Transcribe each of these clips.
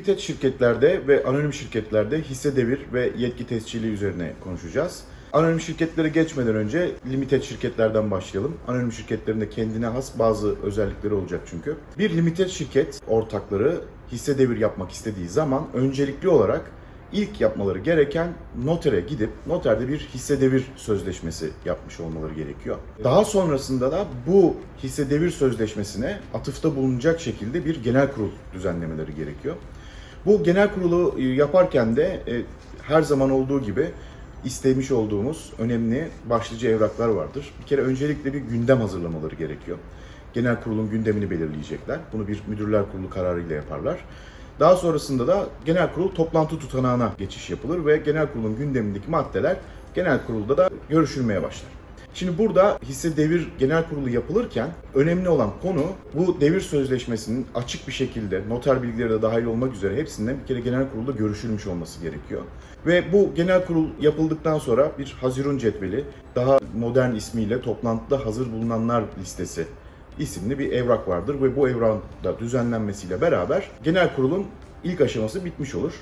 limited şirketlerde ve anonim şirketlerde hisse devir ve yetki tescili üzerine konuşacağız. Anonim şirketlere geçmeden önce limited şirketlerden başlayalım. Anonim şirketlerin de kendine has bazı özellikleri olacak çünkü. Bir limited şirket ortakları hisse devir yapmak istediği zaman öncelikli olarak ilk yapmaları gereken notere gidip noterde bir hisse devir sözleşmesi yapmış olmaları gerekiyor. Daha sonrasında da bu hisse devir sözleşmesine atıfta bulunacak şekilde bir genel kurul düzenlemeleri gerekiyor. Bu genel kurulu yaparken de e, her zaman olduğu gibi istemiş olduğumuz önemli başlıca evraklar vardır. Bir kere öncelikle bir gündem hazırlamaları gerekiyor. Genel kurulun gündemini belirleyecekler. Bunu bir müdürler kurulu kararıyla yaparlar. Daha sonrasında da genel kurul toplantı tutanağına geçiş yapılır ve genel kurulun gündemindeki maddeler genel kurulda da görüşülmeye başlar. Şimdi burada hisse devir genel kurulu yapılırken önemli olan konu bu devir sözleşmesinin açık bir şekilde noter bilgileri de dahil olmak üzere hepsinden bir kere genel kurulda görüşülmüş olması gerekiyor. Ve bu genel kurul yapıldıktan sonra bir Hazirun cetveli daha modern ismiyle toplantıda hazır bulunanlar listesi isimli bir evrak vardır ve bu evrakın da düzenlenmesiyle beraber genel kurulun ilk aşaması bitmiş olur.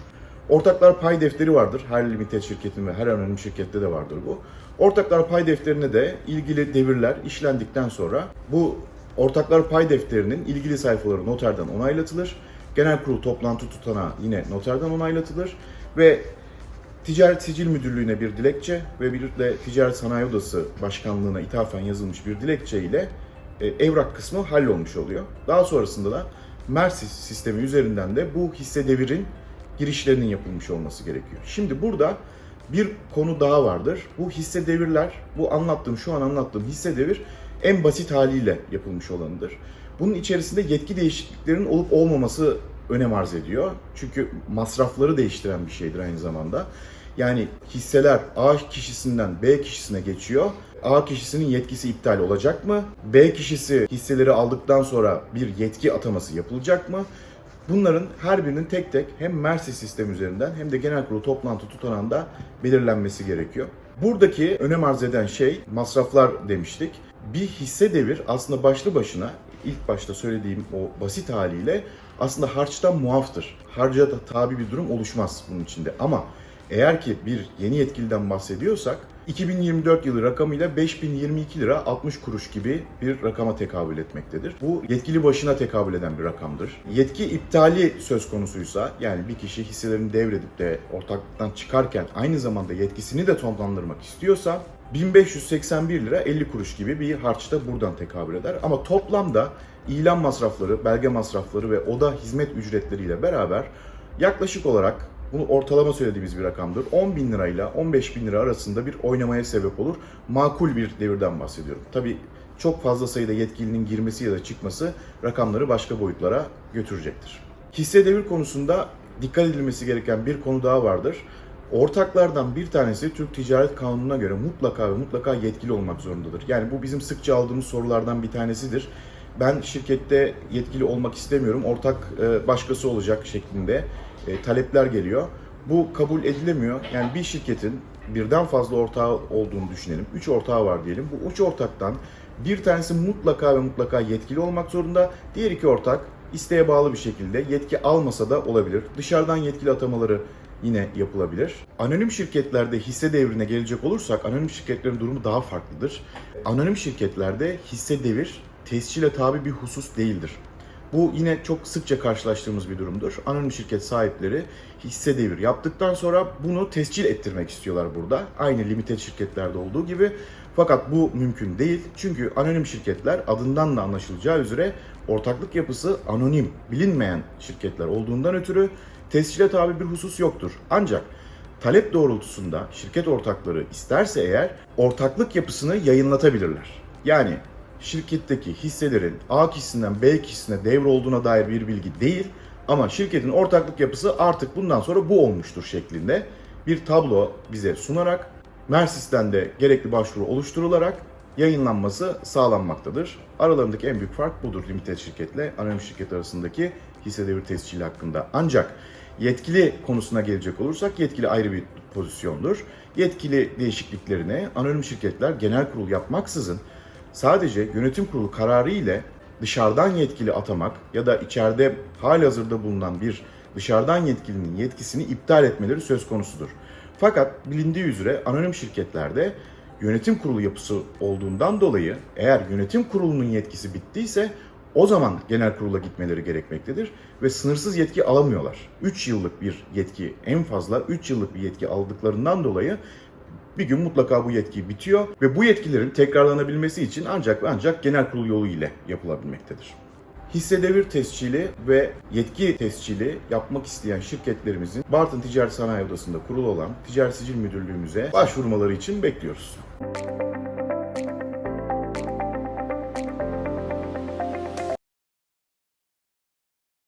Ortaklar pay defteri vardır. Her limited şirketin ve her anonim şirkette de vardır bu. Ortaklar pay defterine de ilgili devirler işlendikten sonra bu ortaklar pay defterinin ilgili sayfaları noterden onaylatılır. Genel kurul toplantı tutanağı yine noterden onaylatılır ve Ticaret Sicil Müdürlüğü'ne bir dilekçe ve bir de Ticaret Sanayi Odası Başkanlığı'na ithafen yazılmış bir dilekçe ile e, evrak kısmı hallolmuş oluyor. Daha sonrasında da Mersis sistemi üzerinden de bu hisse devirin girişlerinin yapılmış olması gerekiyor. Şimdi burada bir konu daha vardır. Bu hisse devirler, bu anlattığım, şu an anlattığım hisse devir en basit haliyle yapılmış olanıdır. Bunun içerisinde yetki değişikliklerinin olup olmaması önem arz ediyor. Çünkü masrafları değiştiren bir şeydir aynı zamanda. Yani hisseler A kişisinden B kişisine geçiyor. A kişisinin yetkisi iptal olacak mı? B kişisi hisseleri aldıktan sonra bir yetki ataması yapılacak mı? Bunların her birinin tek tek hem Mersi sistem üzerinden hem de genel kurulu toplantı tutanağında belirlenmesi gerekiyor. Buradaki önem arz eden şey masraflar demiştik. Bir hisse devir aslında başlı başına ilk başta söylediğim o basit haliyle aslında harçtan muaftır. Harca da tabi bir durum oluşmaz bunun içinde. Ama eğer ki bir yeni yetkiliden bahsediyorsak 2024 yılı rakamıyla 5022 lira 60 kuruş gibi bir rakama tekabül etmektedir. Bu yetkili başına tekabül eden bir rakamdır. Yetki iptali söz konusuysa yani bir kişi hisselerini devredip de ortaklıktan çıkarken aynı zamanda yetkisini de sonlandırmak istiyorsa 1581 lira 50 kuruş gibi bir harç da buradan tekabül eder. Ama toplamda ilan masrafları, belge masrafları ve oda hizmet ücretleriyle beraber yaklaşık olarak bunu ortalama söylediğimiz bir rakamdır. 10 bin lirayla 15 bin lira arasında bir oynamaya sebep olur. Makul bir devirden bahsediyorum. Tabii çok fazla sayıda yetkilinin girmesi ya da çıkması rakamları başka boyutlara götürecektir. Hisse devir konusunda dikkat edilmesi gereken bir konu daha vardır. Ortaklardan bir tanesi Türk Ticaret Kanunu'na göre mutlaka ve mutlaka yetkili olmak zorundadır. Yani bu bizim sıkça aldığımız sorulardan bir tanesidir. Ben şirkette yetkili olmak istemiyorum, ortak e, başkası olacak şeklinde e, talepler geliyor. Bu kabul edilemiyor. Yani bir şirketin birden fazla ortağı olduğunu düşünelim. Üç ortağı var diyelim. Bu üç ortaktan bir tanesi mutlaka ve mutlaka yetkili olmak zorunda. Diğer iki ortak isteğe bağlı bir şekilde yetki almasa da olabilir. Dışarıdan yetkili atamaları yine yapılabilir. Anonim şirketlerde hisse devrine gelecek olursak anonim şirketlerin durumu daha farklıdır. Anonim şirketlerde hisse devir tescile tabi bir husus değildir. Bu yine çok sıkça karşılaştığımız bir durumdur. Anonim şirket sahipleri hisse devir yaptıktan sonra bunu tescil ettirmek istiyorlar burada. Aynı limited şirketlerde olduğu gibi. Fakat bu mümkün değil. Çünkü anonim şirketler adından da anlaşılacağı üzere ortaklık yapısı anonim, bilinmeyen şirketler olduğundan ötürü tescile tabi bir husus yoktur. Ancak talep doğrultusunda şirket ortakları isterse eğer ortaklık yapısını yayınlatabilirler. Yani şirketteki hisselerin A kişisinden B kişisine devrolduğuna dair bir bilgi değil ama şirketin ortaklık yapısı artık bundan sonra bu olmuştur şeklinde bir tablo bize sunarak Mersis'ten de gerekli başvuru oluşturularak yayınlanması sağlanmaktadır. Aralarındaki en büyük fark budur limited şirketle anonim şirket arasındaki hisse devir tescili hakkında. Ancak yetkili konusuna gelecek olursak yetkili ayrı bir pozisyondur. Yetkili değişikliklerine anonim şirketler genel kurul yapmaksızın sadece yönetim kurulu kararı ile dışarıdan yetkili atamak ya da içeride halihazırda bulunan bir dışarıdan yetkilinin yetkisini iptal etmeleri söz konusudur. Fakat bilindiği üzere anonim şirketlerde yönetim kurulu yapısı olduğundan dolayı eğer yönetim kurulunun yetkisi bittiyse o zaman genel kurula gitmeleri gerekmektedir ve sınırsız yetki alamıyorlar. 3 yıllık bir yetki en fazla 3 yıllık bir yetki aldıklarından dolayı bir gün mutlaka bu yetki bitiyor ve bu yetkilerin tekrarlanabilmesi için ancak ve ancak genel kurul yolu ile yapılabilmektedir. Hisse devir tescili ve yetki tescili yapmak isteyen şirketlerimizin Bartın Ticaret Sanayi Odası'nda kurulu olan Ticaret Sicil Müdürlüğümüze başvurmaları için bekliyoruz.